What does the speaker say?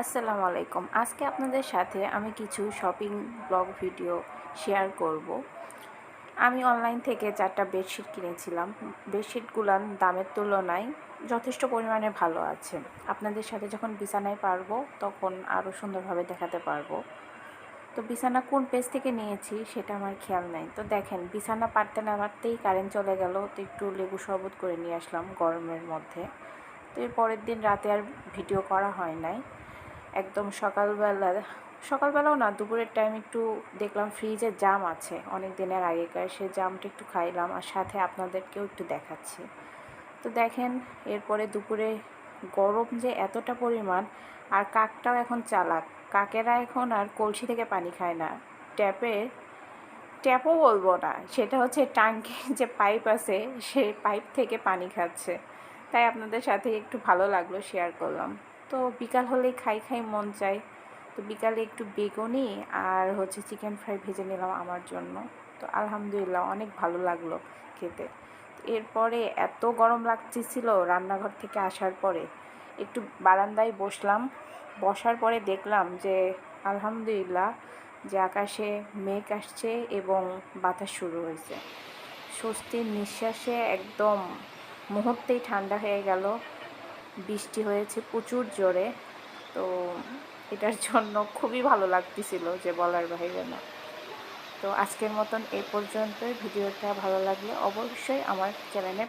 আসসালামু আলাইকুম। আজকে আপনাদের সাথে আমি কিছু শপিং ব্লগ ভিডিও শেয়ার করব। আমি অনলাইন থেকে চারটা বেডশিট কিনেছিলাম। বেডশিটগুলার দামের তুলনায় যথেষ্ট পরিমাণে ভালো আছে। আপনাদের সাথে যখন বিছানায় পারব তখন আরও সুন্দরভাবে দেখাতে পারব। তো বিছানা কোন পেজ থেকে নিয়েছি সেটা আমার খেয়াল নাই। তো দেখেন, বিছানা পারতে না পারতেই কারেন্ট চলে গেল। তো একটু লেবু শরবত করে নিয়ে আসলাম গরমের মধ্যে। তো এর পরের দিন রাতে আর ভিডিও করা হয় নাই। একদম সকালবেলা, সকালবেলাও না, দুপুরের টাইম একটু দেখলাম ফ্রিজে জাম আছে। অনেক দিনের আগেকার সে জামটা একটু খাইলাম আর সাথে আপনাদেরকেও একটু দেখাচ্ছি। তো দেখেন, এরপরে দুপুরে গরম যে এতটা পরিমাণ, আর কাকটাও এখন চালাক। কাকেরা এখন আর কলসি থেকে পানি খায় না। ট্যাপে, ট্যাপও বলব না, সেটা হচ্ছে টাঙ্কি যে পাইপ আছে সেই পাইপ থেকে পানি খাচ্ছে। তাই আপনাদের সাথে একটু ভালো লাগল শেয়ার করলাম। তো বিকাল হলেই খাই খাই মন চাই তো বিকালে একটু বেগুনি আর হচ্ছে চিকেন ফ্রাই ভেজে নিলাম আমার জন্য। তো আলহামদুলিল্লাহ অনেক ভালো লাগল খেতে। এরপরে এত গরম লাগতেছিল রান্নাঘর থেকে আসার পরে। একটু বারান্দায় বসলাম। বসার পরে দেখলাম যে আলহামদুলিল্লাহ যে আকাশে মেঘ আসছে এবং বাতাস শুরু হয়েছে। স্বস্তির নিঃশ্বাসে একদম মুহূর্তেই ঠান্ডা হয়ে গেল। বৃষ্টি হয়েছে প্রচুর জোরে, তো এটার জন্য খুবই ভালো লাগতেছিল যে বলার বাইরে না। তো আজকের মতন এ পর্যন্তই। ভিডিওটা ভালো লাগলে অবশ্যই আমার চ্যানেলে